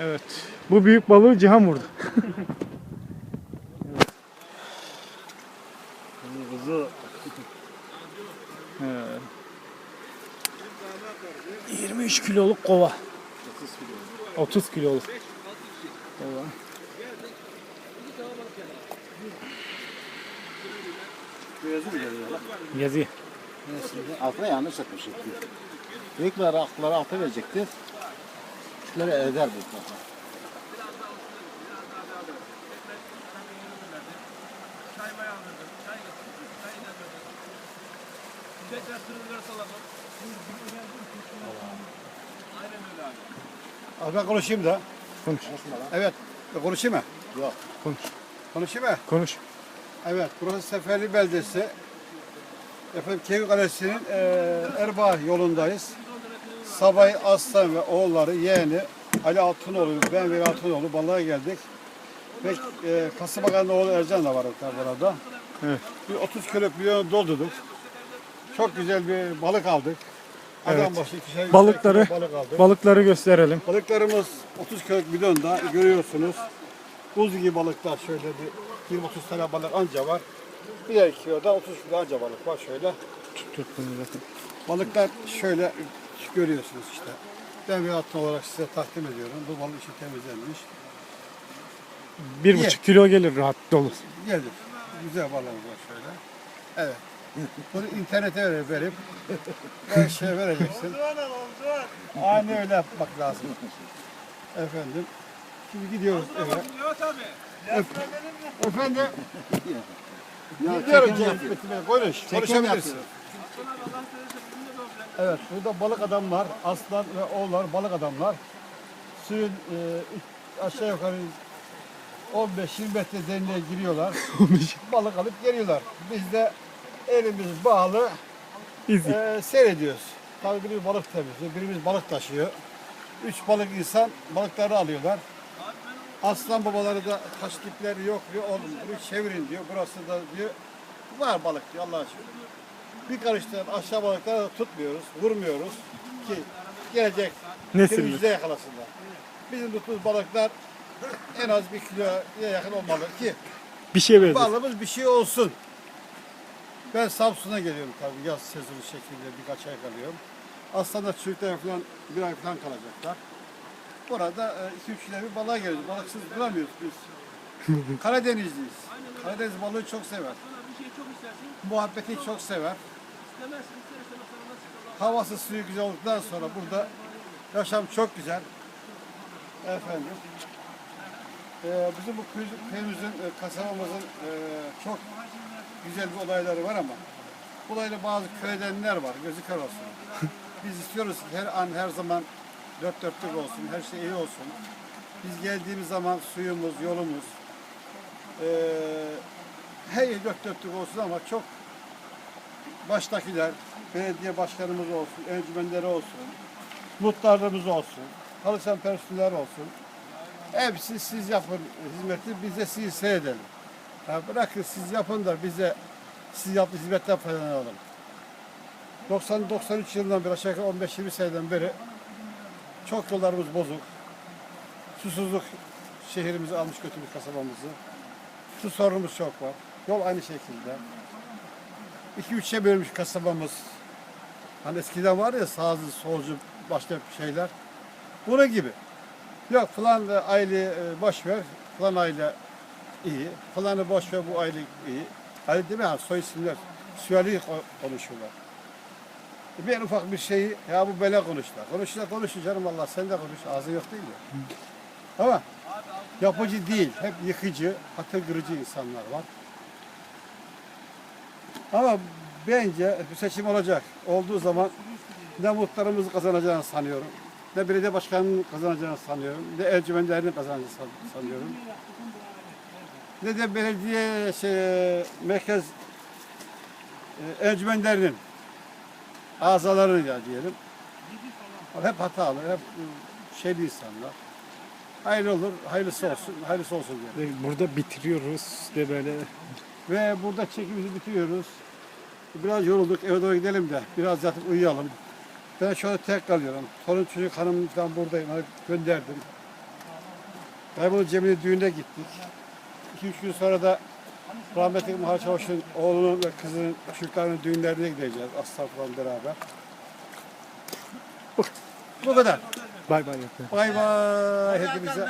Evet. Bu büyük balığı Cihan vurdu. Kuzu. Evet. 23 kiloluk kova. 30 kiloluk. Kova. Beyazı mı geliyor lan? Yazı. Altına yanlış atmıştık. Büyükleri akları alta verecekti. Küçükleri eder bu kafa. Abi ben konuşayım da. Konuş. Evet. Ben konuşayım mı? Yok. Konuş. Konuşayım mı? Konuş. Evet. Burası Seferli Beldesi. Efendim Keyif Kalesi'nin eee Erbaa yolundayız. Sabay Aslan ve oğulları yeğeni Ali Altınoğlu, ben ve Altınoğlu balığa geldik. Ve eee Kasım Bakan'ın oğlu Ercan da var burada. Evet. Bir 30 kilo bidonu doldurduk. Çok güzel bir balık aldık. Adam Evet. başı ikişer Balıkları- kilo balık aldık. Balıkları gösterelim. Balıklarımız 30 kiloluk bidonda görüyorsunuz. Buz gibi balıklar şöyle bir 20-30 tane balık anca var. Birer kiloda 30 kilo anca balık var şöyle. Tut bunu zaten. Balıklar şöyle görüyorsunuz işte. Ben bir altın olarak size takdim ediyorum. Bu balık işi temizlenmiş. Bir Ye. buçuk kilo gelir rahat dolu. Gelir. Güzel balığımız var şöyle. Evet. Bunu internete ver- verip her şeye vereceksin. Aynı öyle yapmak lazım. Efendim. Şimdi gidiyoruz eve. Ef- Efendim. Ya Gidiyorum Bey. Konuş. Konuşabilirsin. yapıyor. Evet. Burada balık adamlar, aslan ve oğullar balık adamlar. Suyun e, aşağı yukarı 15-20 metre derinliğe giriyorlar. balık alıp geliyorlar. Biz de elimiz bağlı e, seyrediyoruz. Tabii birimiz balık temizliyor, birimiz balık taşıyor. Üç balık insan balıkları alıyorlar. Aslan babaları da taş dipleri yok diyor. Oğlum bunu çevirin diyor. Burası da diyor. Var balık diyor Allah aşkına. Bir karıştıran aşağı balıkları da tutmuyoruz, vurmuyoruz ki gelecek Nesilli. denizde yakalasınlar. Bizim tuttuğumuz balıklar en az bir kiloya yakın olmalı ki Bir şey verdi. balığımız bir şey olsun. Ben Samsun'a geliyorum tabii yaz sezonu şeklinde birkaç ay kalıyorum. Aslında çocuklar falan bir ay falan kalacaklar. Burada 2-3 güne bir balığa geliyoruz. Balıksız duramıyoruz biz. Karadenizliyiz. Karadeniz balığı çok sever. Muhabbeti çok sever. Havası suyu güzel olduktan sonra burada yaşam çok güzel. Efendim. Ee, bizim bu köy- köyümüzün, e, kasabamızın e, çok güzel bir olayları var ama olaylı bazı köydenler var, gözü kör olsun. Biz istiyoruz ki her an, her zaman dört dörtlük olsun, her şey iyi olsun. Biz geldiğimiz zaman suyumuz, yolumuz, e, her dört dörtlük olsun ama çok baştakiler, belediye başkanımız olsun, encümenleri olsun, muhtarlarımız olsun, çalışan personeller olsun. Hepsi siz yapın hizmeti, biz de sizi seyredelim. Ya bırakın siz yapın da bize siz yaptığınız hizmetten faydalanalım. 90-93 yılından beri aşağı yukarı 15-20 seneden beri çok yollarımız bozuk. Susuzluk şehrimizi almış götürmüş kasabamızı. Su sorunumuz çok var. Yol aynı şekilde. 2-3'e bölmüş kasabamız. Hani eskiden var ya sağcı, solcu başka şeyler. Bunun gibi. Yok falan aile e, boş ver. Falan aile iyi. Falanı boş ver bu aile iyi. Aile değil mi? Yani soy isimler. Süvali ko- konuşuyorlar. Bir ufak bir şeyi ya bu böyle konuştular. Konuştular konuşun canım Allah sen de konuş. Ağzı yok değil mi? Ama yapıcı değil. Hep yıkıcı, hatır kırıcı insanlar var. Ama bence seçim olacak. Olduğu zaman ne muhtarımız kazanacağını sanıyorum. Ne belediye başkanının kazanacağını sanıyorum. Ne encümenlerinin kazanacağını san- sanıyorum. Ne de belediye şey, merkez e, encümenlerinin azaları ya diyelim. Hep hatalı, hep e, şeyli insanlar. Hayırlı olur, hayırlısı olsun, hayırlısı olsun diyelim. Burada bitiriyoruz de böyle. Ve burada çekimizi bitiriyoruz. Biraz yorulduk, eve doğru gidelim de biraz yatıp uyuyalım. Ben şöyle tek kalıyorum. Torun çocuk hanım falan buradayım, hani gönderdim. Dayımın Cemil'in düğününe gittik. 2-3 gün sonra da rahmetli Mahar Çavuş'un oğlunun ve kızının çocuklarının düğünlerine gideceğiz. Aslan beraber. Bu kadar. bay bay. Bay bay hepinize.